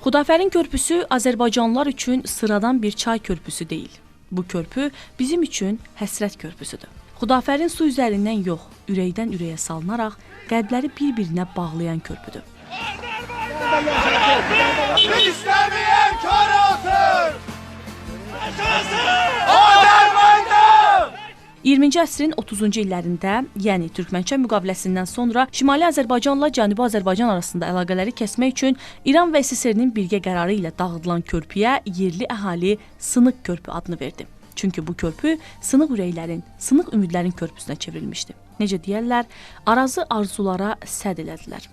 Xudafərin körpüsü Azərbaycanlılar üçün sıradan bir çay körpüsü deyil. Bu körpü bizim üçün həsrət körpüsüdür. Xudafərin su üzərindən yox, ürəkdən ürəyə salınaraq qəlbləri bir-birinə bağlayan körpüdür. İstemeyen kar olsun! Azerbaycan! 20-ci əsrin 30-cu illərində, yəni Türkmənçay müqaviləsindən sonra Şimali Azərbaycanla Cənubi Azərbaycan arasında əlaqələri kəsmək üçün İran və SSR-nin birgə qərarı ilə dağıdılan körpüyə yerli əhali Sınıq körpü adını verdi. Çünki bu körpü sınıq ürəklərin, sınıq ümidlərin körpüsünə çevrilmişdi. Necə deyərlər, arazı arzulara səd elədilər.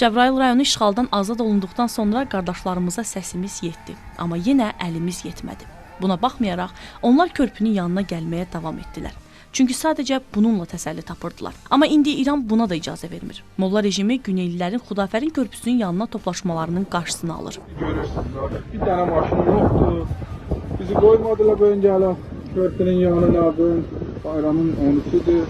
Cəbrayıl rayonu işğaldan azad olunduqdan sonra qardaşlarımıza səsimiz yetdi, amma yenə əlimiz yetmədi. Buna baxmayaraq onlar körpünün yanına gəlməyə davam etdilər. Çünki sadəcə bununla təsəlli tapırdılar. Amma indi İran buna da icazə vermir. Molla rejimi Güneylilərin Xudafərin körpüsünün yanına toplaşmalarının qarşısını alır. Görürsünüz bir tane maşın yoktu. Bizi koymadılar böyle gelin. Körpünün yanına dön. Bayramın 13'üdür.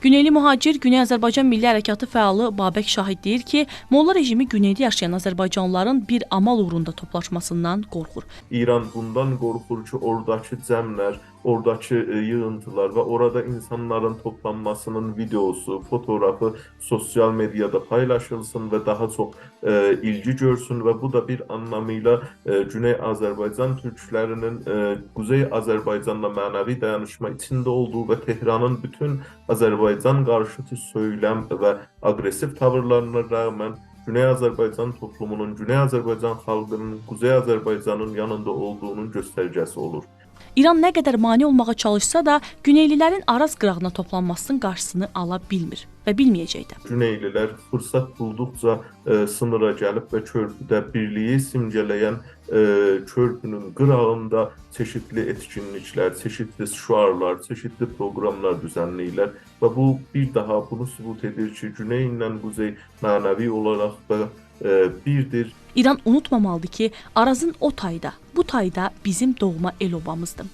Güneyli mühacir Güney Azərbaycan Milli Hərəkatı fəalı Babək Şahid deyir ki, Molla rejimi güneydə yaşayan Azərbaycanlıların bir amal uğrunda toplaşmasından qorxur. İran bundan qorxur ki, oradakı cəmlər, oradakı e, yığıntılar və orada insanların toplanmasının videosu, fotoğrafı sosial mediada paylaşılsın və daha çox e, ilgi görsün və bu da bir anlamıyla e, Güney Azərbaycan türklərinin e, Quzey Azərbaycanla mənəvi dayanışma içində olduğu və Tehranın bütün Azərbaycan qarşıtı söyləm və aqressiv tavırlarına rəğmən Güney Azərbaycan toplumunun, Güney Azərbaycan xalqının Quzey Azərbaycanın yanında olduğunun göstəricəsi olur. İran nə qədər mane olmağa çalışsa da, Güneylilərin Araz qırağına toplanmasının qarşısını ala bilmir və bilməyəcək də. Güneylilər fürsət bulduqca e, sınıra gəlib və körpüdə birliyi simgələyən e, körpünün qırağında çeşitli etkinliklər, çeşitli şüarlar, çeşitli proqramlar düzənləyirlər və bu bir daha bunu sübut edir ki, Güney ilə Quzey mənəvi olaraq da e, birdir. İran unutmamalıdır ki, Arazın o tayda, bu tayda bizim doğma el obamızdır.